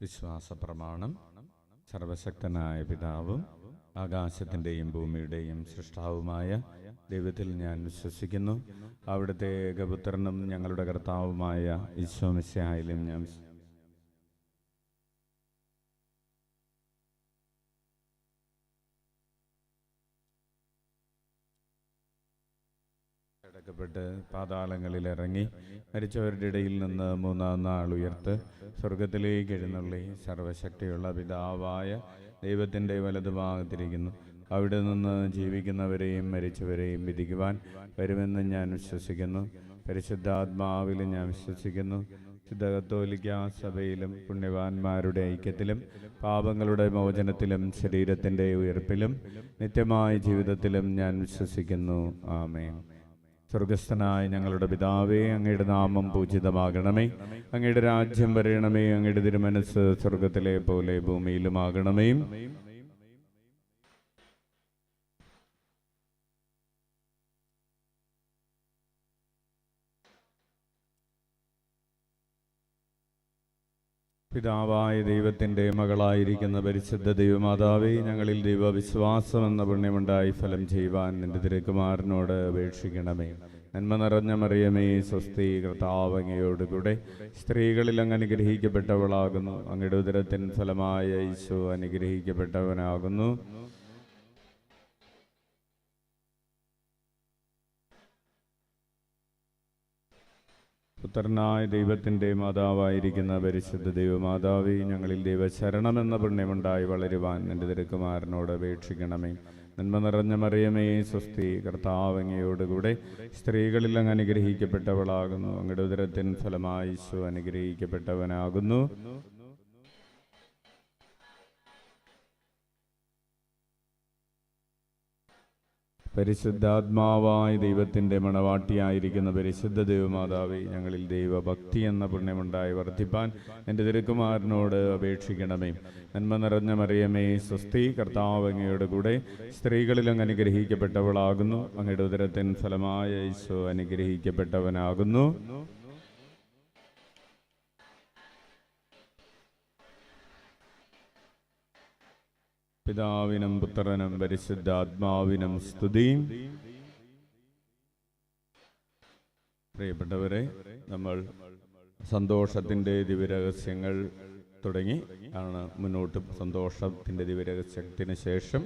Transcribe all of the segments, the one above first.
വിശ്വാസ പ്രമാണം സർവശക്തനായ പിതാവും ആകാശത്തിന്റെയും ഭൂമിയുടെയും സൃഷ്ടാവുമായ ദൈവത്തിൽ ഞാൻ വിശ്വസിക്കുന്നു. അവിടുത്തെ ഏകപുത്രനും ഞങ്ങളുടെ കർത്താവുമായ ഈശോമിശയായാലും ഞാൻ വിശ്വ- പാതാളങ്ങളിൽ ഇറങ്ങി മരിച്ചവരുടെ ഇടയിൽ നിന്ന് മൂന്നാം നാൾ ഉയർത്ത് സ്വർഗത്തിലേക്ക് എഴുന്നള്ളി സർവശക്തിയുള്ള പിതാവായ ദൈവത്തിന്റെ വലതുഭാഗത്തിരിക്കുന്നു. അവിടെ നിന്ന് ജീവിക്കുന്നവരെയും മരിച്ചവരെയും വിധിക്കുവാൻ വരുമെന്ന് ഞാൻ വിശ്വസിക്കുന്നു. പരിശുദ്ധാത്മാവിൽ ഞാൻ വിശ്വസിക്കുന്നു. ശുദ്ധ കത്തോലിക്ക സഭയിലും പുണ്യവാന്മാരുടെ ഐക്യത്തിലും പാപങ്ങളുടെ മോചനത്തിലും ശരീരത്തിന്റെ ഉയർപ്പിലും നിത്യമായ ജീവിതത്തിലും ഞാൻ വിശ്വസിക്കുന്നു. ആമേൻ. സ്വർഗസ്ഥനായ ഞങ്ങളുടെ പിതാവേ അങ്ങയുടെ നാമം പൂജിതമാകണമേ. അങ്ങയുടെ രാജ്യം വരയണമേ അങ്ങയുടെ തിരുമനസ് സ്വർഗത്തിലെ പോലെ ഭൂമിയിലുമാകണമേ പിതാവായ ദൈവത്തിന്റെ മകളായിരിക്കുന്ന പരിശുദ്ധ ദൈവമാതാവേ ഞങ്ങളിൽ ദൈവവിശ്വാസം എന്ന പുണ്യമുണ്ടായി ഫലം ചെയ്യുവാൻ നിന്റെ തിരുക്കുമാരനോട് അപേക്ഷിക്കണമേ. നന്മ നിറഞ്ഞ മറിയമേ സ്വസ്തി കർത്താവങ്ങയോടുകൂടെ സ്ത്രീകളിൽ അങ്ങ് അനുഗ്രഹിക്കപ്പെട്ടവളാകുന്നു. അങ്ങയുടെ ഉദരത്തിൻ ഫലമായ ഈശോ അനുഗ്രഹിക്കപ്പെട്ടവനാകുന്നു. പുത്രനായ ദൈവത്തിന്റെ മാതാവായിരിക്കുന്ന പരിശുദ്ധ ദൈവമാതാവി ഞങ്ങളിൽ ദൈവശരണമെന്ന പുണ്യമുണ്ടായി വളരുവാൻ എന്റെ തിരക്കുമാരനോട് അപേക്ഷിക്കണമേ. നന്മ നിറഞ്ഞ മറിയമേ സ്വസ്തി കർത്താവങ്ങയോടുകൂടെ സ്ത്രീകളിൽ അങ്ങ് അനുഗ്രഹിക്കപ്പെട്ടവളാകുന്നു. അങ്ങയുടെ ഉദരത്തിൻ ഫലമായി ഈശോ അനുഗ്രഹിക്കപ്പെട്ടവനാകുന്നു. പരിശുദ്ധാത്മാവായ ദൈവത്തിന്റെ മണവാട്ടിയായിരിക്കുന്ന പരിശുദ്ധ ദൈവമാതാവി ഞങ്ങളിൽ ദൈവഭക്തി എന്ന പുണ്യമുണ്ടായി വർദ്ധിപ്പാൻ എന്റെ തിരുക്കുമാരനോട് അപേക്ഷിക്കണമേ. നന്മ നിറഞ്ഞ മറിയമേ സ്വസ്തി കർത്താവ് അങ്ങയുടെ കൂടെ സ്ത്രീകളിലും അനുഗ്രഹിക്കപ്പെട്ടവളാകുന്നു. അങ്ങയുടെ ഉദരത്തിൻ ഫലമായ ഈശോ അനുഗ്രഹിക്കപ്പെട്ടവനാകുന്നു. പിതാവിനും പുത്രനും പരിശുദ്ധാത്മാവിനും സ്തുതി പ്രിയപ്പെട്ടവരെ നമ്മൾ സന്തോഷത്തിന്റെ ദിവ്യരഹസ്യങ്ങൾ തുടങ്ങി. ആണ് മുന്നോട്ട് സന്തോഷത്തിന്റെ ദിവ്യരഹസ്യത്തിന് ശേഷം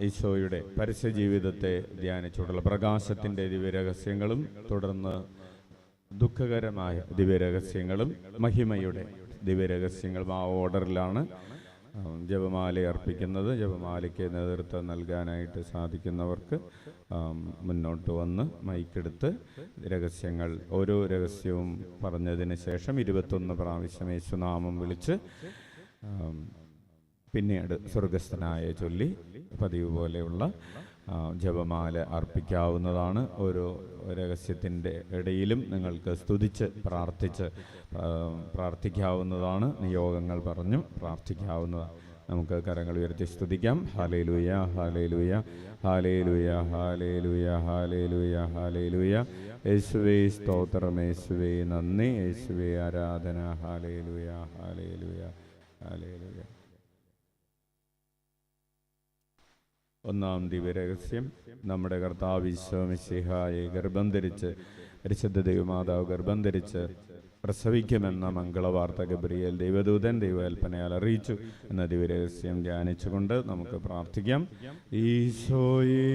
ഈശോയുടെ പരസ്യ ജീവിതത്തെ ധ്യാനിച്ചുകൊണ്ടുള്ള പ്രകാശത്തിന്റെ ദിവ്യരഹസ്യങ്ങളും തുടർന്ന് ദുഃഖകരമായ ദിവ്യരഹസ്യങ്ങളും മഹിമയുടെ ദിവ്യരഹസ്യങ്ങളും ആ ഓർഡറിലാണ് ജപമാല അർപ്പിക്കുന്നത് ജപമാലയ്ക്ക് നേതൃത്വം നൽകാനായിട്ട് സാധിക്കുന്നവർക്ക് മുന്നോട്ട് വന്ന് മൈക്കെടുത്ത് രഹസ്യങ്ങൾ ഓരോ രഹസ്യവും പറഞ്ഞതിന് ശേഷം ഇരുപത്തൊന്ന് പ്രാവശ്യം യേശുനാമം വിളിച്ച് പിന്നീട് സ്വർഗസ്ഥനായ ചൊല്ലി പതിവ് പോലെയുള്ള ജപമാല അർപ്പിക്കാവുന്നതാണ്. ഓരോ രഹസ്യത്തിന്റെ ഇടയിലും നിങ്ങൾക്ക് സ്തുതിച്ച് പ്രാർത്ഥിച്ച് പ്രാർത്ഥിക്കാവുന്നതാണ്. നിയോഗങ്ങൾ പറഞ്ഞു പ്രാർത്ഥിക്കാവുന്നതാണ് നമുക്ക് കരങ്ങൾ ഉയർത്തി സ്തുതിക്കാം. Hallelujah hallelujah hallelujah hallelujah hallelujah hallelujah. യേശുവേ സ്തോത്രം യേശുവേ. നന്ദി. യേശുവേ ആരാധന. Hallelujah hallelujah hallelujah. ഒന്നാം ദിവ്യരഹസ്യം. നമ്മുടെ കർത്താവ് ഈശോമിശിഹായെ ഗർഭം ധരിച്ച് പരിശുദ്ധ ദൈവമാതാവ് ഗർഭം ധരിച്ച് പ്രസവിക്കുമെന്ന മംഗളവാർത്ത ഗബ്രിയേൽ ദൈവദൂതൻ ദൈവകൽപ്പനയാൽ അറിയിച്ചു എന്ന ദിവ്യരഹസ്യം ധ്യാനിച്ചുകൊണ്ട് നമുക്ക് പ്രാർത്ഥിക്കാം. ഈശോയേ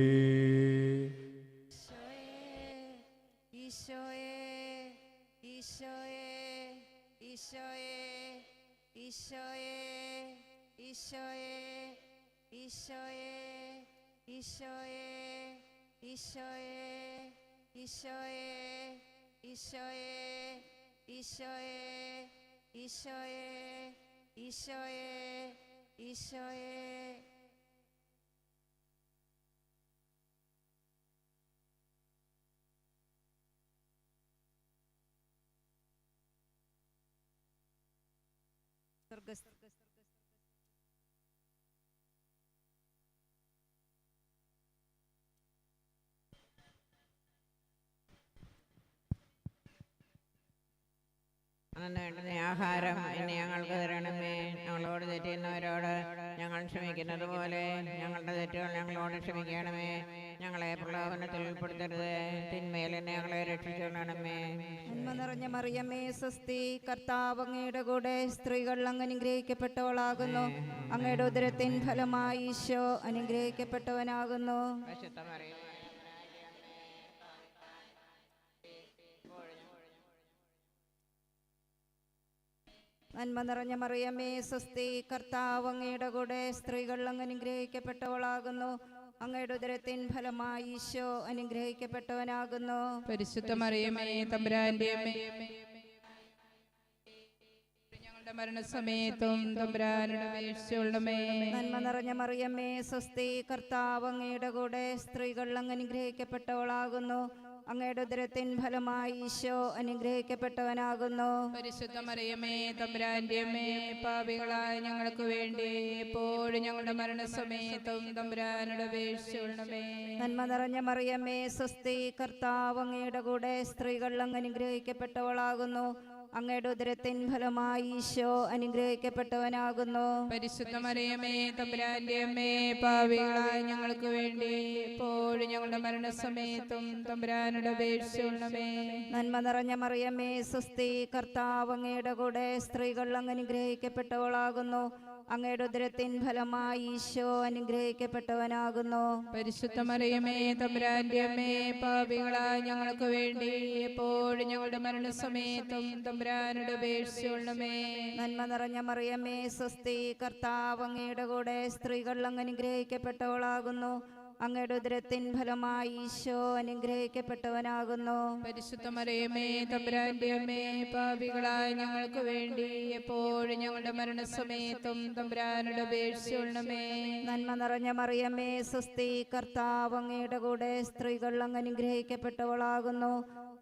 ഈശോയേ ഈശോയേ ഈശോയേ ഈശോയേ ഈശോയേ ഈശോയെ ഈശോയെ ഈശോയെ ഈശോയെ ഈശോയെ ഈശോയെ ഈശോയെ ഈശോയെ. സ്വർഗസ്ഥ അന്നു വേണ്ടുന്ന ആഹാരം എന്നെ ഞങ്ങൾക്ക് തരണമേ. ഞങ്ങളോട് തെറ്റുന്നവരോട് ഞങ്ങൾ ക്ഷമിക്കുന്നത് പോലെ ഞങ്ങളുടെ തെറ്റുകൾ ഞങ്ങളോട് ക്ഷമിക്കണമേ. ഞങ്ങളെ പ്രലോഭനത്തിൽ ഉൾപ്പെടുത്തരുത്. തിന്മയിൽ ഞങ്ങളെ രക്ഷിച്ചുകൊള്ളണമേ. നന്മ നിറഞ്ഞ മറിയമ്മേ സ്വസ്തി കർത്താവ് അങ്ങയുടെ കൂടെ സ്ത്രീകൾ അങ്ങ് അനുഗ്രഹിക്കപ്പെട്ടവളാകുന്നു അങ്ങയുടെ ഉദരത്തിൻ ഫലമായി ഈശോ അനുഗ്രഹിക്കപ്പെട്ടവനാകുന്നു. നന്മ നിറഞ്ഞ മറിയമ്മേ സ്വസ്തി കർത്താവ് അങ്ങയുടെ കൂടെ സ്ത്രീകൾ അങ്ങ് അനുഗ്രഹിക്കപ്പെട്ടവളാകുന്നു. അങ്ങയുടെ ഉദരത്തിൻ ഫലമായി ഈശോ അനുഗ്രഹിക്കപ്പെട്ടവനാകുന്നു. പരിശുദ്ധ മറിയമേ തമ്പുരാന്റെ ഞങ്ങളുടെ മരണസമയത്തും തമ്പുരാനുടെ വീഴ്ചയുള്ളമേ നന്മ നിറഞ്ഞ മറിയമ്മേ സ്വസ്തി കർത്താവ് അങ്ങയുടെ കൂടെ സ്ത്രീകൾ അങ്ങ് അനുഗ്രഹിക്കപ്പെട്ടവളാകുന്നു. അങ്ങയുടെ ഉദരത്തിൻ ഫലമായി ഈശോ അനുഗ്രഹിക്കപ്പെട്ടവനാകുന്നു. പരിശുദ്ധ മറിയമേ തമ്പുരാന്റെ അമ്മേ പാപികളായ ഞങ്ങൾക്ക് വേണ്ടി എപ്പോഴും ഞങ്ങളുടെ മരണസമയത്തും തമ്പുരാനുടെ വീഴ്ചയുള്ളമേ നന്മ നിറഞ്ഞ മറിയമ്മേ സ്വസ്തി കർത്താവ് അങ്ങയുടെ കൂടെ സ്ത്രീകൾ അങ്ങ് അനുഗ്രഹിക്കപ്പെട്ടവളാകുന്നു. അങ്ങയുടെ ഉദരത്തിൻ ഫലമായി ഈശോ അനുഗ്രഹിക്കപ്പെട്ടവനാകുന്നു. പരിശുദ്ധമറിയമേ തമ്പുരാന്റെ അമ്മേ പാവികളായി ഞങ്ങൾക്ക് വേണ്ടി എപ്പോഴും ഞങ്ങളുടെ മരണസമയത്തും തമ്പുരാനുടെ അപേക്ഷയുള്ളമേ നന്മ നിറഞ്ഞ മറിയമേ സ്വസ്തി കർത്താവ് അങ്ങയുടെ കൂടെ സ്ത്രീകൾ അങ്ങ് അനുഗ്രഹിക്കപ്പെട്ടവളാകുന്നു. അങ്ങയുടെ ഉദരത്തിൻ ഫലമായി ഈശോ അനുഗ്രഹിക്കപ്പെട്ടവനാകുന്നു. പരിശുദ്ധ മറിയമേ തമ്പുരാന്റെ അമ്മേ പാപികളായ ഞങ്ങൾക്ക് വേണ്ടി എപ്പോഴും ഞങ്ങളുടെ മരണസമയത്തും തമ്പുരാനുടെ ഉപേക്ഷിച്ചുകൊള്ളമേ നന്മ നിറഞ്ഞ മറിയമ്മേ സ്വസ്തി കർത്താവ് അങ്ങയുടെ കൂടെ സ്ത്രീകൾ അങ്ങ് അനുഗ്രഹിക്കപ്പെട്ടവളാകുന്നു. അങ്ങയുടെ ഉദരത്തിൻ ഫലമായി ഈശോ അനുഗ്രഹിക്കപ്പെട്ടവനാകുന്നു. പരിശുദ്ധ മറിയമേ തമ്പുരാന്റെ അമ്മേ പാപികളായ ഞങ്ങൾക്ക് വേണ്ടി എപ്പോഴും ഞങ്ങളുടെ മരണസമയത്തും തമ്പുരാനുടെ വീഴ്ചയുള്ളമേ നന്മ നിറഞ്ഞ മറിയമ്മേ സ്വസ്തി കർത്താവ് അങ്ങയുടെ കൂടെ സ്ത്രീകൾ അങ്ങ് അനുഗ്രഹിക്കപ്പെട്ടവളാകുന്നു.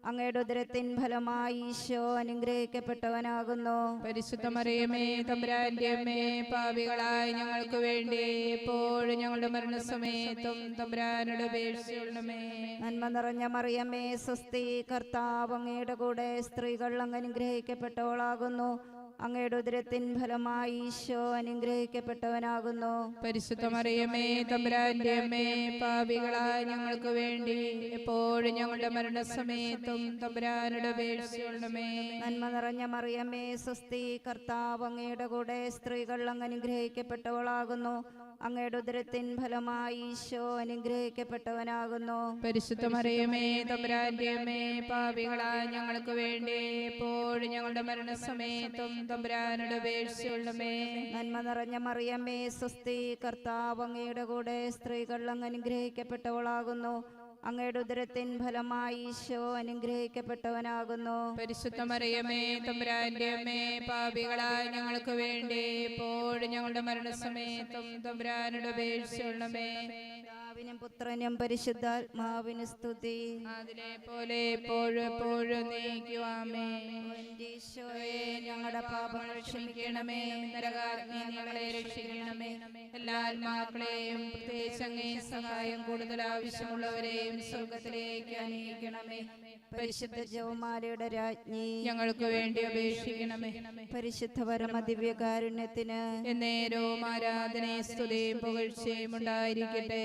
അങ്ങയുടെ ഉദരത്തിൻ ഫലമായി ഈശോ അനുഗ്രഹിക്കപ്പെട്ടവനാകുന്നു. പരിശുദ്ധമറിയമേ തമ്പുരാന്റെ അമ്മേ പാപികളായ ഞങ്ങൾക്ക് വേണ്ടി എപ്പോഴും ഞങ്ങളുടെ മരണസമയത്തും തമ്പുരാനുടെ വീഴ്ചയുള്ളമേ നന്മ നിറഞ്ഞ മറിയമ്മേ സ്വസ്തി കർത്താവ് അങ്ങയുടെ കൂടെ സ്ത്രീകൾ അങ്ങ് അനുഗ്രഹിക്കപ്പെട്ടവളാകുന്നു. അങ്ങയുടെ ഉദരത്തിൻ ഫലമായി ഈശോ അനുഗ്രഹിക്കപ്പെട്ടവനാകുന്നു. പരിശുദ്ധമറിയമേ തമ്പുരാന്റെ അമ്മേ പാപികളായ ഞങ്ങൾക്ക് വേണ്ടി എപ്പോഴും ഞങ്ങളുടെ മരണസമയത്തും തമ്പുരാനുടെ വീഴ്ചയുള്ളമേ നന്മ നിറഞ്ഞ മറിയമ്മേ സ്വസ്തി കർത്താവ് അങ്ങയുടെ കൂടെ സ്ത്രീകൾ അങ്ങ് അനുഗ്രഹിക്കപ്പെട്ടവളാകുന്നു. അങ്ങയുടെ ഉദരത്തിൻ ഫലമായി ഈശോ അനുഗ്രഹിക്കപ്പെട്ടവനാകുന്നു. പരിശുദ്ധമറിയമേ തമ്പുരാന്റെ അമ്മേ പാപികളായ ഞങ്ങൾക്ക് വേണ്ടി എപ്പോഴും ഞങ്ങളുടെ മരണസമയത്തും തമ്പുരാനുടെ വീഴ്ചയുള്ളമേ നന്മ നിറഞ്ഞ മറിയമ്മേ സ്വസ്തി കർത്താവ് അങ്ങയുടെ കൂടെ സ്ത്രീകൾ അങ്ങ് അനുഗ്രഹിക്കപ്പെട്ടവളാകുന്നു. അങ്ങയുടെ ഉദരത്തിൻ ഫലമായി ഈശോ അനുഗ്രഹിക്കപ്പെട്ടവനാകുന്നു. പരിശുദ്ധ മറിയമ്മേ തമ്പുരാന്റെ അമ്മേ പാപികളായ ഞങ്ങൾക്ക് വേണ്ടി എപ്പോഴും ഞങ്ങളുടെ മരണസമയത്തും തമ്പുരാനുടെ വീഴ്ചയുള്ളമേ പിതാവിനും പുത്രനും പരിശുദ്ധാത്മാവിന് സ്തുതി. അതിലെ പോലെ എപ്പോഴും എപ്പോഴും നീക്കുവാമേ. ഞങ്ങളുടെ പാപങ്ങൾ ക്ഷമിക്കണമേ. നരകാഗ്നി ഞങ്ങളെ രക്ഷിക്കണമേ. എല്ലാ ആത്മാക്കളെയും പ്രത്യേകിച്ചങ്ങേ സഹായം കൂടുതൽ ആവശ്യമുള്ളവരെയും സ്വർഗത്തിലേക്ക് അനയിക്കണമേ പരിശുദ്ധ ജവമാലയുടെ രാജ്ഞി ഞങ്ങൾക്ക് വേണ്ടി അപേക്ഷിക്കണമേ. പരിശുദ്ധ പരമ ദിവ്യകാരുണ്യത്തിന് എന്നേരവും ആരാധനയും സ്തുതിയും പുകഴ്ചയും ഉണ്ടായിരിക്കട്ടെ.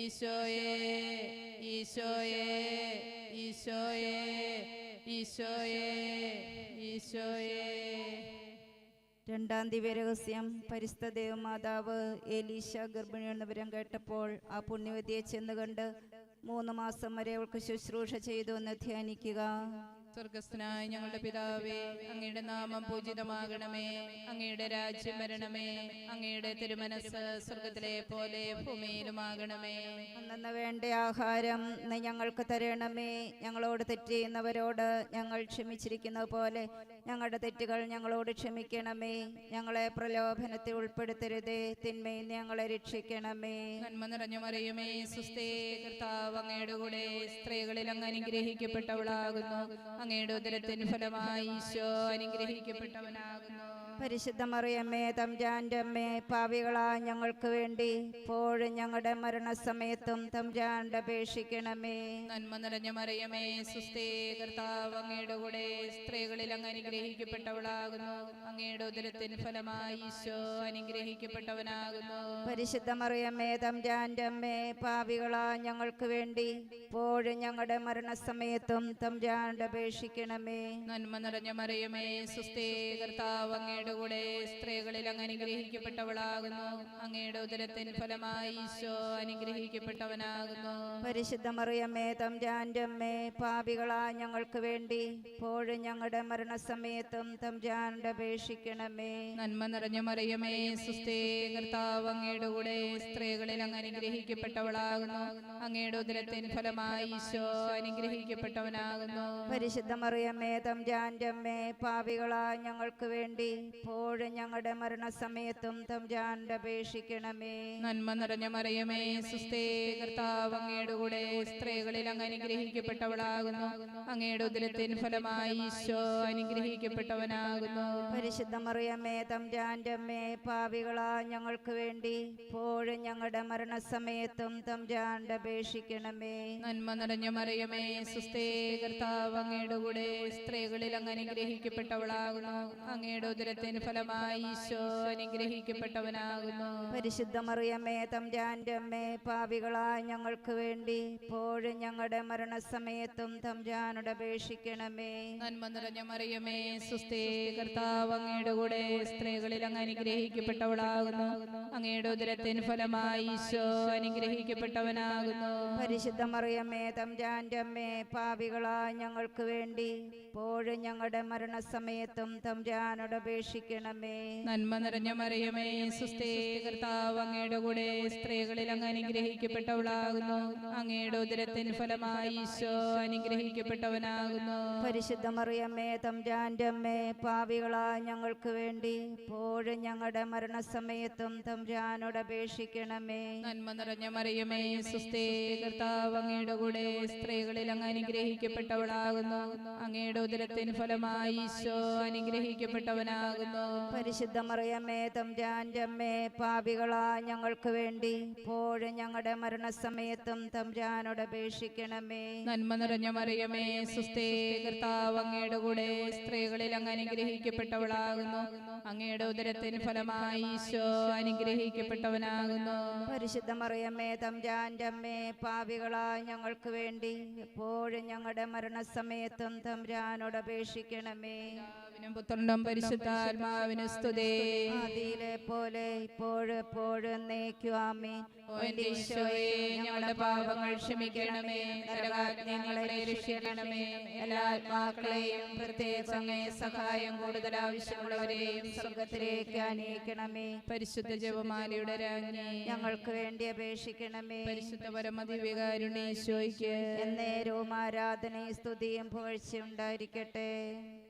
ഈശോയേ ഈശോയെ ഈശോയെ ഈശോയെ ഈശോയെ. രണ്ടാം ദിവ്യരഹസ്യം പരിസ്ഥ ദേവമാതാവ് എലീശ ഗർഭിണിയെന്ന വിവരം കേട്ടപ്പോൾ ആ പുണ്യവതിയെ ചെന്നുകണ്ട് മൂന്ന് മാസം വരെ അവൾക്ക് ശുശ്രൂഷ ചെയ്തു എന്ന് ധ്യാനിക്കുക. സ്വർഗസ്ഥനായ ഞങ്ങളുടെ പിതാവേ അങ്ങയുടെ നാമം പൂജിതമാകണമേ അങ്ങയുടെ രാജ്യം വരണമേ അങ്ങയുടെ തിരുമനസ് സ്വർഗത്തിലെ പോലെ ഭൂമിയിലുമാകണമേ. അന്നു വേണ്ട ആഹാരം ഞങ്ങൾക്ക് തരണമേ. ഞങ്ങളോട് തെറ്റ് ചെയ്യുന്നവരോട് ഞങ്ങൾ ക്ഷമിച്ചിരിക്കുന്ന പോലെ ഞങ്ങളുടെ തെറ്റുകൾ ഞങ്ങളോട് ക്ഷമിക്കണമേ. ഞങ്ങളെ പ്രലോഭനത്തിൽ ഉൾപ്പെടുത്തരുതേ. തിന്മയിൽ ഞങ്ങളെ രക്ഷിക്കണമേ. നന്മ നിറഞ്ഞു മറിയുമേ സുസ്ഥേ കർത്താവ് അങ്ങയുടെ കൂടെ സ്ത്രീകളിൽ അങ്ങ് അനുഗ്രഹിക്കപ്പെട്ടവളാകുന്നു. അങ്ങയുടെ ഉദരത്തിന് ഫലമായി ഈശോ അനുഗ്രഹിക്കപ്പെട്ടവനാകുന്നു. പരിശുദ്ധ മറിയമ്മേ തംജാന്റെ അമ്മേ പാവികളാ ഞങ്ങൾക്ക് വേണ്ടി ഇപ്പോഴും ഞങ്ങളുടെ മരണസമയത്തും തംജാന്റെ അപേക്ഷിക്കണമേ. നന്മ നിറഞ്ഞ മറിയമേ സുസ്ഥേ കർത്താവ് അങ്ങയുടെ കൂടെ സ്ത്രീകളിൽ അങ്ങ് അനുഗ്രഹിക്കപ്പെട്ടവളാകുന്നു. അങ്ങയുടെ ഉദരത്തിന് ഫലമായി ഈശോ അനുഗ്രഹിക്കപ്പെട്ടവനാകുന്നു. പരിശുദ്ധ മറിയമ്മേ തംജാന്റെ അമ്മേ പാവികളാ ഞങ്ങൾക്ക് വേണ്ടി ഇപ്പോഴും ഞങ്ങളുടെ മരണസമയത്തും തംജാന്റെ അപേക്ഷിക്കണമേ നന്മ നിറഞ്ഞ മറിയമേ സുസ്ഥേ കർത്താവ് അങ്ങയുടെ കൂടെ സ്ത്രീകളിൽ അങ്ങ് അനുഗ്രഹിക്കപ്പെട്ടവളാകുന്നു. അങ്ങയുടെ ഉദരത്തിന് ഫലമായി ഈശോ അനുഗ്രഹിക്കപ്പെട്ടവനാകുന്നു. പരിശുദ്ധ മറിയമ്മേ തംജാന്റെ അമ്മേ പാപികളാ ഞങ്ങൾക്ക് വേണ്ടി ഇപ്പോഴും ഞങ്ങളുടെ മരണസമയത്തും തംജാന്റെ അപേക്ഷിക്കണമേ. നന്മ നിറഞ്ഞ മറിയമേ സുസ്ഥേ കർത്താവ് അങ്ങയുടെ കൂടെ സ്ത്രീകളിൽ അങ്ങ് അനുഗ്രഹിക്കപ്പെട്ടവളാകുന്നു. അങ്ങയുടെ ഉദരത്തിൻ ഫലമായി ഈശോ അനുഗ്രഹിക്കപ്പെട്ടവനാകുന്നു. പരിശുദ്ധ മറിയമ്മേ തം അമ്മേ പാപികളാ ഞങ്ങൾക്ക് വേണ്ടി. ഇപ്പോഴും ഞങ്ങളുടെ മരണസമയത്തും തംജാന്റെ അപേക്ഷിക്കണമേ. നന്മ നിറഞ്ഞ മറിയമേ സുസ്ഥേ കർത്താവ് അങ്ങയുടെ കൂടെ സ്ത്രീകളിൽ അങ്ങ് അനുഗ്രഹിക്കപ്പെട്ടവളാകുന്നു. അങ്ങയുടെ ഉദരത്തിൻ ഫലമായി ഈശോ അനുഗ്രഹിക്കപ്പെട്ടവനാകുന്നു. പരിശുദ്ധ മറിയമ്മേ തം അമ്മേ പാപികളാ ഞങ്ങൾക്ക് വേണ്ടി. ഇപ്പോഴും ഞങ്ങളുടെ മരണസമയത്തും തംജാന്റെ അപേക്ഷിക്കണമേ. നന്മ നിറഞ്ഞ മറിയമേ സുസ്ഥേ കർത്താവ് അങ്ങയുടെ കൂടെ സ്ത്രീകളിൽ അങ്ങ് അനുഗ്രഹിക്കപ്പെട്ടവളാകുന്നു. അങ്ങയുടെ ഉദരത്തിന് ഫലമായി ഈശോ അനുഗ്രഹിക്കപ്പെട്ടവനാകുന്നു. പരിശുദ്ധ മറിയമ്മേ തംജാന്റെ അമ്മേ പാപികളാ ഞങ്ങൾക്ക് വേണ്ടി ഇപ്പോഴും ഞങ്ങളുടെ മരണസമയത്തും തംജാനോട് അപേക്ഷിക്കണമേ. നന്മ നിറഞ്ഞ മറിയമേ സുസ്ഥേ കർത്താവ് അങ്ങയുടെ കൂടെ സ്ത്രീകളിൽ അങ്ങ് അനുഗ്രഹിക്കപ്പെട്ടവളാകുന്നു. അങ്ങയുടെ ഉദരത്തിന് ഫലമായി ഈശോ അനുഗ്രഹിക്കപ്പെട്ടവനാകുന്നു. പരിശുദ്ധ മറിയമ്മേ തംജാന്റെ അമ്മേ പാപികളാ ഞങ്ങൾക്ക് വേണ്ടി ഇപ്പോഴും ഞങ്ങളുടെ മരണസമയത്തും തംജാനോട് അപേക്ഷിക്കണമേ. നന്മ നിറഞ്ഞ മറിയമേ സുസ്ഥേ കർത്താവ് അങ്ങയുടെ കൂടെ സ്ത്രീകളിൽ അങ്ങ് അനുഗ്രഹിക്കപ്പെട്ടവളാകുന്നു. അങ്ങയുടെ ഉദരത്തിന് ഫലമായി ഈശോ അനുഗ്രഹിക്കപ്പെട്ടവനാകുന്നു. പരിശുദ്ധ മറിയമ്മേ തംജാന്റെ അമ്മേ പാവികളായ ഞങ്ങൾക്ക് വേണ്ടി ഇപ്പോഴും ഞങ്ങളുടെ മരണസമയത്തും തംജാനോട് അപേക്ഷിക്കണമേ. നന്മ നിറഞ്ഞ മറിയമേ സുസ്ഥേ കർത്താവ് അങ്ങയുടെ കൂടെ സ്ത്രീകളിൽ അങ്ങ് അനുഗ്രഹിക്കപ്പെട്ടവളാകുന്നു. അങ്ങയുടെ ഉദരത്തിന് ഫലമായി ഈശോ അനുഗ്രഹിക്കപ്പെട്ടവനാകുന്നു. പരിശുദ്ധ മറിയമ്മേ തംജാന്റെ അമ്മേ പാപികളാ ഞങ്ങൾക്ക് വേണ്ടി ഇപ്പോഴും ഞങ്ങളുടെ മരണസമയത്തും തംജാനോട് അപേക്ഷിക്കണമേ. നന്മ നിറഞ്ഞ മറിയമേ സുസ്ഥേ കർത്താവ് അങ്ങയുടെ കൂടെ സ്ത്രീകളിൽ അങ്ങ് അനുഗ്രഹിക്കപ്പെട്ടവളാകുന്നു. അങ്ങയുടെ ഉദരത്തിന് ഫലമായി ഈശോ അനുഗ്രഹിക്കപ്പെട്ടവനാകുന്നു. പരിശുദ്ധ മറിയമ്മേ തംജാന്റെ അമ്മേ പാപികളാ ഞങ്ങൾക്ക് വേണ്ടി എപ്പോഴും ഞങ്ങളുടെ മരണസമയത്തും നിമിത്തം തമ്പുരാനോട് അപേക്ഷിക്കണമേ. പിതാവിനും പുത്രനും പരിശുദ്ധാത്മാവിനും സ്തുതേ. ആദിയിലെ പോലെ ഇപ്പോഴെപ്പോഴും എന്റെ ഈശോയെ ഞങ്ങളുടെ പാപങ്ങൾ ക്ഷമിക്കണമേ ഞങ്ങളെ രക്ഷിക്കണമേ എല്ലാ ആത്മാക്കളെയും പ്രത്യേക അങ്ങേ സഹായം കൂടുതൽ ആവശ്യമുള്ളവരെയും സ്വർഗത്തിലേക്ക് അനയിക്കണമേ പരിശുദ്ധ ജപമാലയുടെ രാജ്ഞി. ഞങ്ങൾക്ക് വേണ്ടി അപേക്ഷിക്കണമേ. പരിശുദ്ധ പരമദിവ്യകാരുണ്യ ഈശോയ്ക്ക്. എന്നേരവും ആരാധനയും സ്തുതിയും പുകഴ്ചയും ഉണ്ടായിരിക്കട്ടെ. ഈശോയെ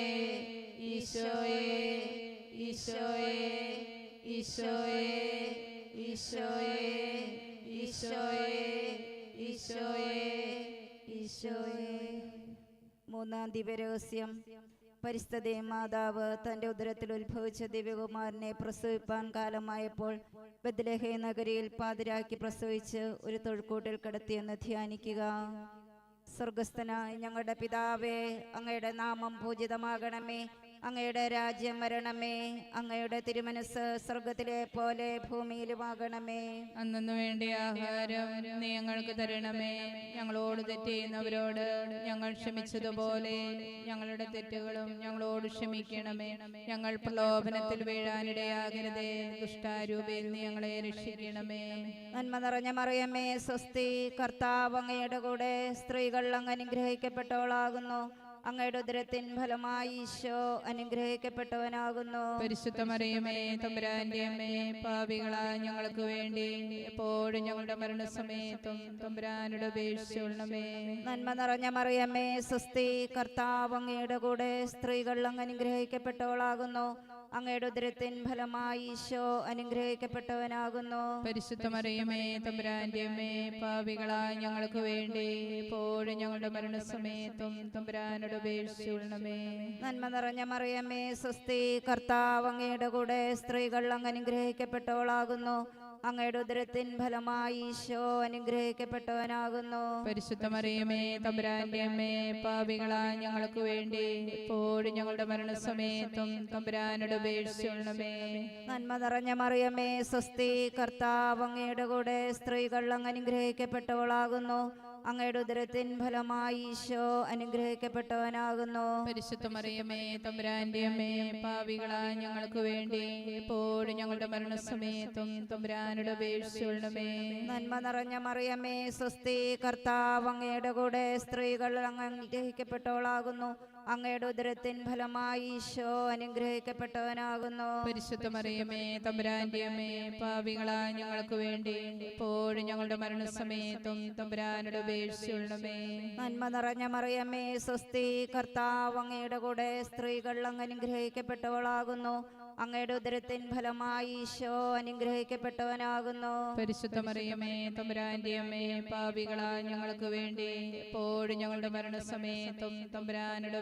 ഈശോയെ ഈശോയെ ഈശോയെ ഈശോയെ ഈശോയെ. മൂന്നാം ദിവ്യരഹസ്യം. പരിസ്ഥിതി മാതാവ് തന്റെ ഉദരത്തിൽ ഉത്ഭവിച്ച ദിവ്യകുമാരനെ പ്രസവിപ്പാൻ കാലമായപ്പോൾ ബദ്ലഹേ നഗരിയിൽ പാതിരാക്കി പ്രസവിച്ച് ഒരു തൊഴുക്കൂട്ടിൽ കിടത്തിയെന്ന് ധ്യാനിക്കുക. സ്വർഗസ്ഥനായ ഞങ്ങളുടെ പിതാവേ അങ്ങയുടെ നാമം പൂജിതമാകണമേ. അങ്ങയുടെ രാജ്യം വരണമേ. അങ്ങയുടെ തിരുമനസ് സ്വർഗത്തിലെ പോലെ ഭൂമിയിലുമാകണമേ അന്നു വേണ്ടിയ ആഹാരം നീ ഞങ്ങൾക്ക് തരണമേ. ഞങ്ങളോട് തെറ്റെയ്യുന്നവരോട് ഞങ്ങൾ ക്ഷമിച്ചതുപോലെ ഞങ്ങളുടെ തെറ്റുകളും ഞങ്ങളോട് ക്ഷമിക്കണമേ. ഞങ്ങൾ പ്രലോഭനത്തിൽ വീഴാനിടയാകരുതേ. ദുഷ്ടാരൂപയിൽ നീ ഞങ്ങളെ രക്ഷിക്കണമേ. നന്മ നിറഞ്ഞ മറിയമ്മേ സ്വസ്തി. കർത്താവ് അങ്ങയുടെ കൂടെ സ്ത്രീകൾ അങ്ങ് അനുഗ്രഹിക്കപ്പെട്ടവളാകുന്നു. അങ്ങയുടെ ഉദരത്തിൻ ഫലമായി ഈശോ അനുഗ്രഹിക്കപ്പെട്ടവനാകുന്നു. പരിശുദ്ധ മറിയമേ തമ്പുരാന്റെ അമ്മേ പാപികളായ ഞങ്ങൾക്ക് വേണ്ടി എപ്പോഴും ഞങ്ങളുടെ മരണസമയത്തും തമ്പുരാനുടെ ഉപേക്ഷിച്ചുള്ളമേ നന്മ നിറഞ്ഞ മറിയമ്മേ സ്വസ്തി കർത്താവ് അങ്ങയുടെ കൂടെ സ്ത്രീകൾ അങ്ങ് അനുഗ്രഹിക്കപ്പെട്ടവളാകുന്നു. അങ്ങയുടെ ഉദരത്തിൻ ഫലമായി ഈശോ അനുഗ്രഹിക്കപ്പെട്ടവനാകുന്നു. പരിശുദ്ധമറിയമേ തമ്പുരാന്റെ അമ്മേ പാപികളായ ഞങ്ങൾക്ക് വേണ്ടി എപ്പോഴും ഞങ്ങളുടെ മരണസമയത്തും തമ്പുരാനോട് ഉപേക്ഷിച്ചുകൊള്ളണമേ നന്മ നിറഞ്ഞ മറിയമേ സ്വസ്തി കർത്താവ് അങ്ങയുടെ കൂടെ സ്ത്രീകൾ അങ്ങ് അനുഗ്രഹിക്കപ്പെട്ടവളാകുന്നു. അങ്ങയുടെ ഉദരത്തിൻ ഫലമായി ഈശോ അനുഗ്രഹിക്കപ്പെട്ടവനാകുന്നു. പരിശുദ്ധമറിയമേ തമ്പുരാന്റെ അമ്മേ പാപികളായ ഞങ്ങൾക്ക് വേണ്ടി ഇപ്പോഴും ഞങ്ങളുടെ മരണസമയത്തും തമ്പുരാനോട് ഉപേക്ഷിച്ചുള്ളമേ നന്മ നിറഞ്ഞ മറിയമേ സ്വസ്തി കർത്താവ് അങ്ങയുടെ കൂടെ സ്ത്രീകൾ അങ്ങ് അനുഗ്രഹിക്കപ്പെട്ടവളാകുന്നു. അങ്ങയുടെ ഉദരത്തിൻ ഫലമായി ഈശോ അനുഗ്രഹിക്കപ്പെട്ടവനാകുന്നു. പരിശുദ്ധ മറിയമേ തമ്പുരാന്റെ അമ്മേ പാപികളായ ഞങ്ങൾക്ക് വേണ്ടി എപ്പോഴും ഞങ്ങളുടെ മരണസമയത്തും തമ്പുരാനുടെ ഉപേക്ഷിച്ചുകൊള്ളണമേ നന്മ നിറഞ്ഞ മറിയമേ സ്വസ്തി കർത്താവ് അങ്ങയുടെ കൂടെ സ്ത്രീകൾ അങ്ങ് അനുഗ്രഹിക്കപ്പെട്ടവളാകുന്നു അങ്ങയുടെ ഉദരത്തിൻ ഫലമായി ഈശോ അനുഗ്രഹിക്കപ്പെട്ടവനാകുന്നു. പരിശുദ്ധ മറിയമേ തമ്പുരാന്റെ അമ്മേ പാപികളായ ഞങ്ങൾക്ക് വേണ്ടി എപ്പോഴും ഞങ്ങളുടെ മരണസമയത്തും തമ്പുരാനുടെ ഉപേക്ഷിച്ചുള്ളമേ നന്മ നിറഞ്ഞ മറിയമ്മേ സ്വസ്തി കർത്താവ് അങ്ങയുടെ കൂടെ സ്ത്രീകൾ അങ്ങ് അനുഗ്രഹിക്കപ്പെട്ടവളാകുന്നു. അങ്ങയുടെ ഉദരത്തിൻ ഫലമായി ഈശോ അനുഗ്രഹിക്കപ്പെട്ടവനാകുന്നു. പരിശുദ്ധ മറിയമേ തമ്പുരാന്റെ അമ്മേ പാപികളായ ഞങ്ങൾക്ക് വേണ്ടി എപ്പോഴും ഞങ്ങളുടെ മരണസമയത്തും തമ്പുരാനുടെ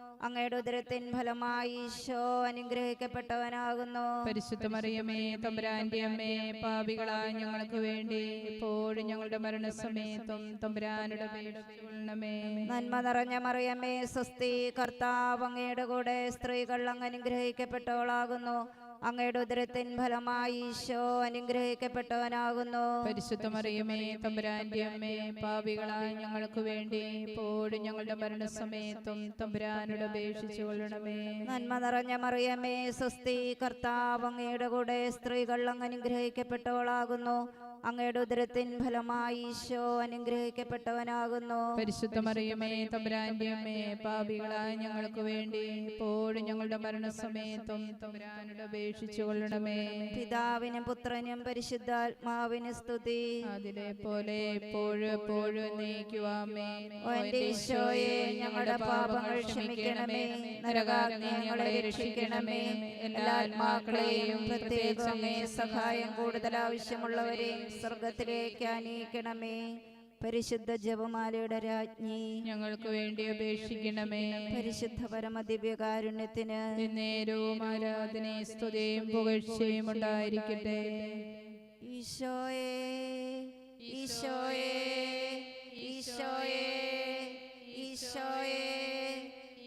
അങ്ങയുടെ ഉദരത്തിൻ ഫലമായി ഈശോ അനുഗ്രഹിക്കപ്പെട്ടവനാകുന്നു. പരിശുദ്ധ മറിയമേ തമ്പുരാന്റെ അമ്മേ പാപികളായ ഞങ്ങൾക്ക് വേണ്ടി ഇപ്പോഴും ഞങ്ങളുടെ മരണസമയത്തും തമ്പുരാനുടെ നന്മ നിറഞ്ഞ മറിയമ്മേ സ്വസ്തി കർത്താവ് അങ്ങയുടെ കൂടെ സ്ത്രീകൾ അങ്ങ് അനുഗ്രഹിക്കപ്പെട്ടവളാകുന്നു. അങ്ങയുടെ ഉദരത്തിൻ ഫലമായി ഈശോ അനുഗ്രഹിക്കപ്പെട്ടവനാകുന്നു. പരിശുദ്ധ മറിയമേ തമ്പുരാന്റെ അമ്മേ പാപികളായ ഞങ്ങൾക്ക് വേണ്ടി എപ്പോഴും ഞങ്ങളുടെ മരണസമയത്തും അപേക്ഷിച്ചു കൊള്ളണമേ. നന്മ നിറഞ്ഞ മറിയമേ സ്വസ്തി കർത്താവ് അങ്ങയുടെ കൂടെ സ്ത്രീകൾ അങ്ങ് അനുഗ്രഹിക്കപ്പെട്ടവളാകുന്നു. അങ്ങയുടെ ഉദരത്തിൻ ഫലമായി ഈശോ അനുഗ്രഹിക്കപ്പെട്ടവനാകുന്നു. പരിശുദ്ധ മറിയമേ തമ്പുരാന്റെ അമ്മേ പാപികളായ ഞങ്ങൾക്ക് വേണ്ടി ഇപ്പോഴും ഞങ്ങളുടെ മരണസമയത്തും തമ്പുരാനുടെ ഉപേക്ഷിച്ചുകൊള്ളണമേ പിതാവിനും പുത്രനും പരിശുദ്ധാത്മാവിന് സ്തുതി. അതിലെ പോലെ എപ്പോഴും എപ്പോഴും നീക്കുവാമേ എന്റെ ഈശോയെ ഞങ്ങളുടെ പാപങ്ങൾ ക്ഷമിക്കണമേ. നരകാഗ്നി ഞങ്ങളെ രക്ഷിക്കണമേ. എല്ലാ ആത്മാക്കളെയും പ്രത്യേകമേ സഹായം കൂടുതൽ ആവശ്യമുള്ളവരെയും സ്വർഗത്തിലേക്ക് ആനയിക്കണമേ പരിശുദ്ധ ജപമാലയുടെ രാജ്ഞി ഞങ്ങൾക്ക് വേണ്ടി അപേക്ഷിക്കണമേ പരിശുദ്ധ പരമദിവ്യകാരുണ്യത്തിന് നേരവും ആരാധനയും സ്തുതിയും പുകഴ്ചയും ഉണ്ടായിരിക്കട്ടെ ഈശോയേ ഈശോയെ ഈശോയെ ഈശോയെ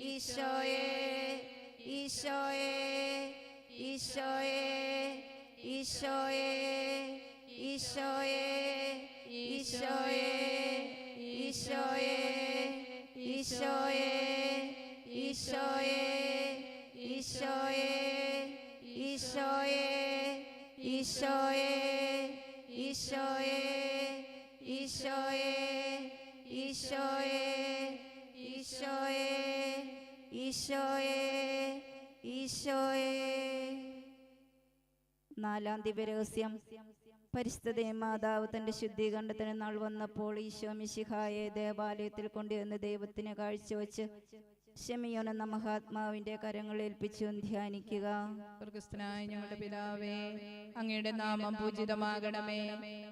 ഈശോയെ ഈശോയെ ഈശോയെ ഈശോയെ ഈശോയെ ഈശോയെ ഈശോയെ ഈശോയെ ഈശോയെ ഈശോയെ ഈശോയെ നാലാം പരിസ്ഥിതി മാതാവ് തന്റെ ശുദ്ധീകരണത്തിന് നാൾ വന്നപ്പോൾ ഈശോ മിശിഹായെ ദേവാലയത്തിൽ കൊണ്ടുവന്ന് ദൈവത്തിന് കാഴ്ചവെച്ച് ഷെമിയോൻ എന്ന മഹാത്മാവിന്റെ കരങ്ങൾ ഏൽപ്പിച്ചു ധ്യാനിക്കുക. ഞങ്ങളുടെ പിതാവേ അങ്ങയുടെ നാമം പൂജിതമാകണമേ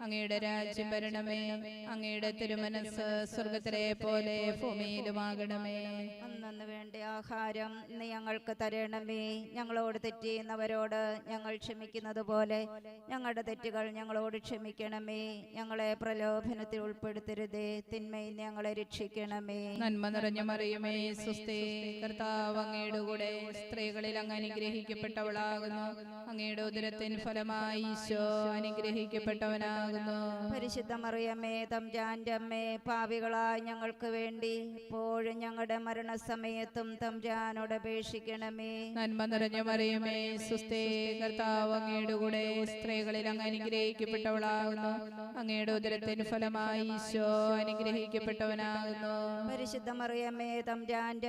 അങ്ങയുടെ രാജ്യം വരണമേ അങ്ങയുടെ തിരുമനസ് സ്വർഗത്തിലെ പോലെ ഭൂമിയിലുമാകണമേ. അന്നു വേണ്ട ആഹാരം ഇന്ന് ഞങ്ങൾക്ക് തരണമേ. ഞങ്ങളോട് തെറ്റ് ചെയ്യുന്നവരോട് ഞങ്ങൾ ക്ഷമിക്കുന്നത് പോലെ ഞങ്ങളുടെ തെറ്റുകൾ ഞങ്ങളോട് ക്ഷമിക്കണമേ. ഞങ്ങളെ പ്രലോഭനത്തിൽ ഉൾപ്പെടുത്തരുതേ. തിന്മയിൽ ഞങ്ങളെ രക്ഷിക്കണമേ. നന്മ നിറഞ്ഞ മറിയമേ സുസ്ഥേ കർത്താവ് അങ്ങയുടെ കൂടെ സ്ത്രീകളിൽ അങ്ങ് അനുഗ്രഹിക്കപ്പെട്ടവളാകുന്നു. അങ്ങയുടെ ഉദരത്തിൻ ഫലമായി ഈശോ അനുഗ്രഹിക്കപ്പെട്ടവനാകുന്നു. പരിശുദ്ധ മറിയമ്മേ തംജാന്റെ അമ്മേ പാവികളായ ഞങ്ങൾക്ക് വേണ്ടി ഇപ്പോഴും ഞങ്ങളുടെ മരണസമയത്തും തംജാനോട് അപേക്ഷിക്കണമേ നന്മ നിറഞ്ഞ മറിയമേ സുസ്തേ കർത്താവ് അങ്ങയുടെ കൂടെ സ്ത്രീകളിൽ അങ്ങ് അനുഗ്രഹിക്കപ്പെട്ടവളാകുന്നു. അങ്ങയുടെ ഉദരത്തിൻ ഫലമായി ഈശോ അനുഗ്രഹിക്കപ്പെട്ടവനാകുന്നു. പരിശുദ്ധ മറിയമ്മേ തംജാന്റെ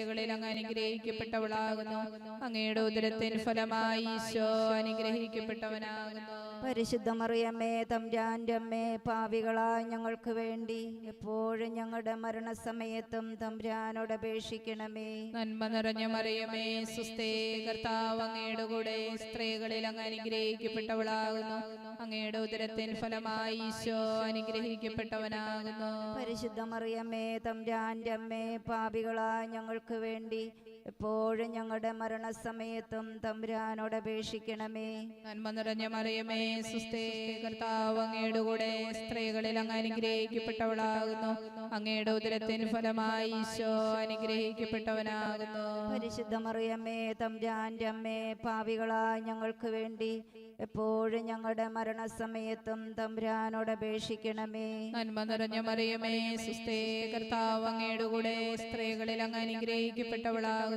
സ്ത്രീകളിൽ അങ്ങ് അനുഗ്രഹിക്കപ്പെട്ടവളാകുന്നു അങ്ങയുടെ ഉദരത്തിൻ ഫലമായി ഈശോ അനുഗ്രഹിക്കപ്പെട്ടവനാകുന്നു. പരിശുദ്ധ മറിയമ്മേ തമ്പുരാന്റെ അമ്മേ പാവികളായ ഞങ്ങൾക്ക് വേണ്ടി എപ്പോഴും ഞങ്ങളുടെ മരണസമയത്തും തമ്പ്രാനോട് അപേക്ഷിക്കണമേ. നന്മ നിറഞ്ഞ മറിയമേ സുസ്ഥേ കർത്താവ് അങ്ങയുടെ കൂടെ സ്ത്രീകളിൽ അങ്ങ് അനുഗ്രഹിക്കപ്പെട്ടവളാകുന്നു. അങ്ങയുടെ ഉദരത്തിൻ ഫലമായി ഈശോ അനുഗ്രഹിക്കപ്പെട്ടവനാകുന്നു. പരിശുദ്ധ മറിയമ്മേ തമ്പുരാന്റെ അമ്മേ പാപികളായ ഞങ്ങൾക്ക് വേണ്ടി എപ്പോഴും ഞങ്ങളുടെ മരണസമയത്തും തമ്പുരാനോട് അപേക്ഷിക്കണമേ. നന്മ നിറഞ്ഞ മറിയമേ സുസ്ഥേ കർത്താവ് അങ്ങയുടെ കൂടെ സ്ത്രീകളിൽ അങ്ങ് അനുഗ്രഹിക്കപ്പെട്ടവളാകുന്നു. അങ്ങയുടെ ഉദരത്തിന് ഫലമായി ഈശോ അനുഗ്രഹിക്കപ്പെട്ടവനാകുന്നു. പരിശുദ്ധ മറിയമ്മേ തമ്പുരാന്റെ അമ്മേ പാവികളായി ഞങ്ങൾക്ക് വേണ്ടി എപ്പോഴും ഞങ്ങളുടെ മരണസമയത്തും തമ്പുരാനോട് അപേക്ഷിക്കണമേ. നന്മ നിറഞ്ഞ മറിയമേ സുസ്ഥേ കർത്താവ് അങ്ങയുടെ കൂടെ സ്ത്രീകളിൽ അങ്ങ് അനുഗ്രഹിക്കപ്പെട്ടവളാകുന്നു.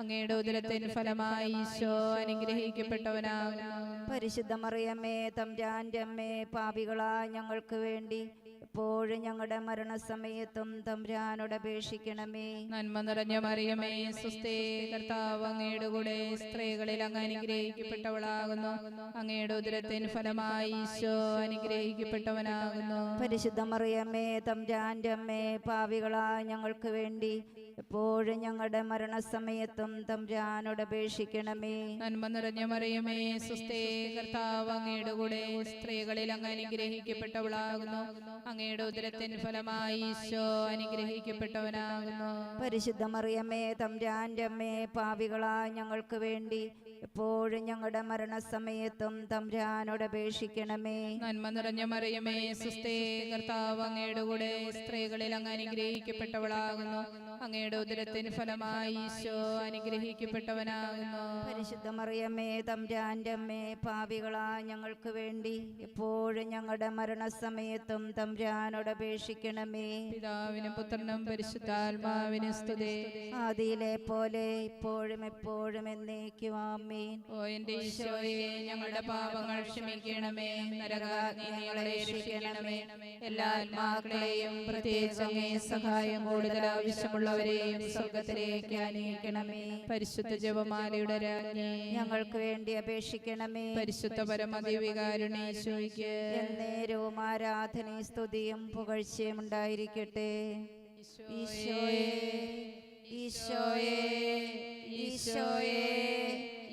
അങ്ങയുടെ ഉദരത്തിൻ ഫലമായി ഈശോ അനുഗ്രഹിക്കപ്പെട്ടവനാകുന്നു. പരിശുദ്ധ മറിയമ്മേ തമ്പുരാന്റെ അമ്മേ പാപികളായ ഞങ്ങൾക്ക് വേണ്ടി എപ്പോഴും ഞങ്ങളുടെ മരണസമയത്തും തമ്പ്രാനോട് അപേക്ഷിക്കണമേ. നന്മ നിറഞ്ഞ മറിയമേ സുസ്ഥേ കർത്താവ് അങ്ങയുടെ കൂടെ സ്ത്രീകളിൽ അങ്ങ് അനുഗ്രഹിക്കപ്പെട്ടവളാകുന്നു. അങ്ങയുടെ ഉദരത്തിൻ ഫലമായി ഈശോ അനുഗ്രഹിക്കപ്പെട്ടവനാകുന്നു. പരിശുദ്ധ മറിയമ്മേ തമ്പ്രാന്റെ അമ്മേ പാവികളായ ഞങ്ങൾക്ക് വേണ്ടി എപ്പോഴും ഞങ്ങളുടെ മരണസമയത്തും തമ്പുരാനോട് അപേക്ഷിക്കണമേ നന്മ നിറഞ്ഞ മറിയമേ സുസ്ഥേ കർത്താവ് അങ്ങയുടെ കൂടെ സ്ത്രീകളിൽ അങ്ങ് അനുഗ്രഹിക്കപ്പെട്ടവളാകുന്നു. അങ്ങയുടെ ഉദരത്തിൻ ഫലമായി ഈശോ അനുഗ്രഹിക്കപ്പെട്ടവനാകുന്നു. പരിശുദ്ധ മറിയമ്മേ തമ്പുരാന്റെ അമ്മേ പാവികളായ ഞങ്ങൾക്ക് വേണ്ടി എപ്പോഴും ഞങ്ങളുടെ മരണസമയത്തും തമ്പ്രാനോട് അപേക്ഷിക്കണമേ. നന്മ നിറഞ്ഞ മറിയമേ സുസ്ഥേ കർത്താവ് അങ്ങയുടെ കൂടെ സ്ത്രീകളിൽ അങ്ങ് അനുഗ്രഹിക്കപ്പെട്ടവളാകുന്നു. അങ്ങയുടെ ഉദരത്തിന് ഫലമായി ഈശോ അനുഗ്രഹിക്കപ്പെട്ടവനാകുന്നു. പരിശുദ്ധ മറിയമ്മേ തമ്പ്രാന്റെ അമ്മേ പാപികളായ ഞങ്ങൾക്ക് വേണ്ടി എപ്പോഴും ഞങ്ങളുടെ മരണസമയത്തും തമ്പ്രാനോട് അപേക്ഷിക്കണമേ. പിതാവിനും പുത്രനും പരിശുദ്ധാത്മാവിനും സ്തുതി. ആദിയിലെ പോലെ ഇപ്പോഴും എപ്പോഴും എന്നേക്കും ഓ എന്റെ ഈശോയെ ഞങ്ങളുടെ പാപങ്ങൾ ക്ഷമിക്കണമേ. നരകാഗ്നി ഞങ്ങളെ രക്ഷിക്കണമേ. എല്ലാ ആത്മാക്കളെയും പ്രത്യേകിച്ച് അങ്ങേ സഹായം കൂടുതൽ ആവശ്യമുള്ളവരെയും സ്വർഗത്തിലേക്ക് അനുഗ്രഹിക്കണമേ പരിശുദ്ധ ജപമാലയുടെ രാജ്ഞി ഞങ്ങൾക്ക് വേണ്ടി അപേക്ഷിക്കണമേ. പരിശുദ്ധ പരമദിവികാരുണേ ഈശോയ്ക്ക് എന്നേരവും ആരാധനയും സ്തുതിയും പുകഴ്ചയും ഉണ്ടായിരിക്കട്ടെ. ഈശോയെ ഈശോയെ ഈശോയെ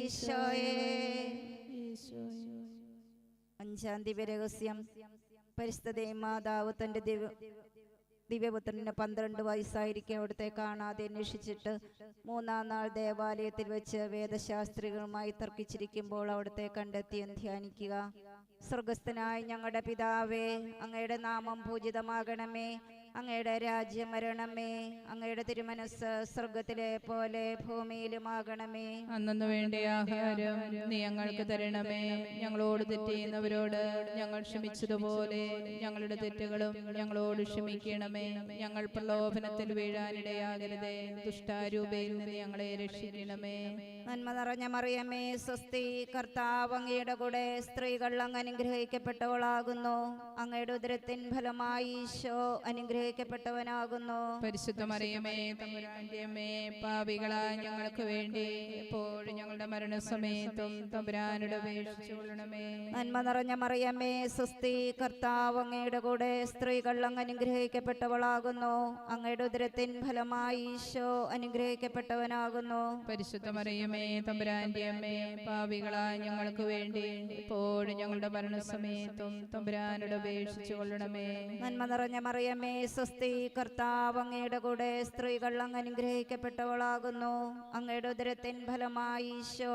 ഈശോയെ അഞ്ചാം ദിവ്യരഹസ്യം പരിസ്ഥിതി മാതാവ് തന്റെ ദിവ്യ ദിവ്യപുത്രന് പന്ത്രണ്ട് വയസ്സായിരിക്കും അവിടുത്തെ കാണാതെ അന്വേഷിച്ചിട്ട് മൂന്നാം നാൾ ദേവാലയത്തിൽ വെച്ച് വേദശാസ്ത്രികളുമായി തർക്കിച്ചിരിക്കുമ്പോൾ അവിടുത്തെ കണ്ടെത്തിയും ധ്യാനിക്കുക. സ്വർഗസ്ഥനായ ഞങ്ങളുടെ പിതാവേ അങ്ങയുടെ നാമം പൂജിതമാകണമേ. അങ്ങയുടെ രാജ്യം വരണമേ. അങ്ങയുടെ തിരുമനസ് സ്വർഗത്തിലെ പോലെ ഭൂമിയിലുമാകണമേ. അന്നു വേണ്ട ആഹാരം നീ ഞങ്ങൾക്ക് തരണമേ. ഞങ്ങളോട് തെറ്റിയുന്നവരോട് ഞങ്ങൾ ക്ഷമിച്ചതുപോലെ ഞങ്ങളുടെ തെറ്റുകളും ഞങ്ങളോട് ക്ഷമിക്കണമേ. ഞങ്ങൾ പ്രലോഭനത്തിൽ വീഴാനിടയാകരുതേ. ദുഷ്ടാരൂപയിൽ നിന്ന് ഞങ്ങളെ രക്ഷിക്കണമേ. നന്മ നിറഞ്ഞ മറിയമേ സ്വസ്തി കർത്താവ് അങ്ങയുടെ കൂടെ സ്ത്രീകൾ അങ്ങ് അനുഗ്രഹിക്കപ്പെട്ടവളാകുന്നു. അങ്ങയുടെ ഉദരത്തിൻ ഫലമായി ഈശോ അനുഗ്രഹിക്കപ്പെട്ടവനാകുന്നു. പരിശുദ്ധ മറിയമേ തമ്പുരാന്റെ അമ്മേ പാപികളായ ഞങ്ങൾക്ക് വേണ്ടി എപ്പോഴും ഞങ്ങളുടെ മരണസമയത്തും തമ്പുരാനോട് അപേക്ഷിച്ചു കൊള്ളണമേ. നന്മ നിറഞ്ഞ മറിയമ്മേ സുസ്തി കർത്താവ് അങ്ങയുടെ കൂടെ സ്ത്രീകൾ അങ്ങ് അനുഗ്രഹിക്കപ്പെട്ടവളാകുന്നു. അങ്ങയുടെ ഉദരത്തിൻ ഫലമായി ഈശോ അനുഗ്രഹിക്കപ്പെട്ടവനാകുന്നു. പരിശുദ്ധ മറിയമേ തമ്പുരാന്റെ അമ്മേ പാപികളായ ഞങ്ങൾക്ക് വേണ്ടി എപ്പോഴും ഞങ്ങളുടെ മരണസമയത്തും തമ്പുരാനോട് ഉപേക്ഷിച്ചു കൊള്ളണമേ. നന്മ നിറഞ്ഞ മറിയമേ സ്വസ്തി കർത്താവ് അങ്ങയുടെ കൂടെ സ്ത്രീകൾ അങ്ങ് അനുഗ്രഹിക്കപ്പെട്ടവളാകുന്നു. അങ്ങയുടെ ഉദരത്തിൻ ഫലമായി ഈശോ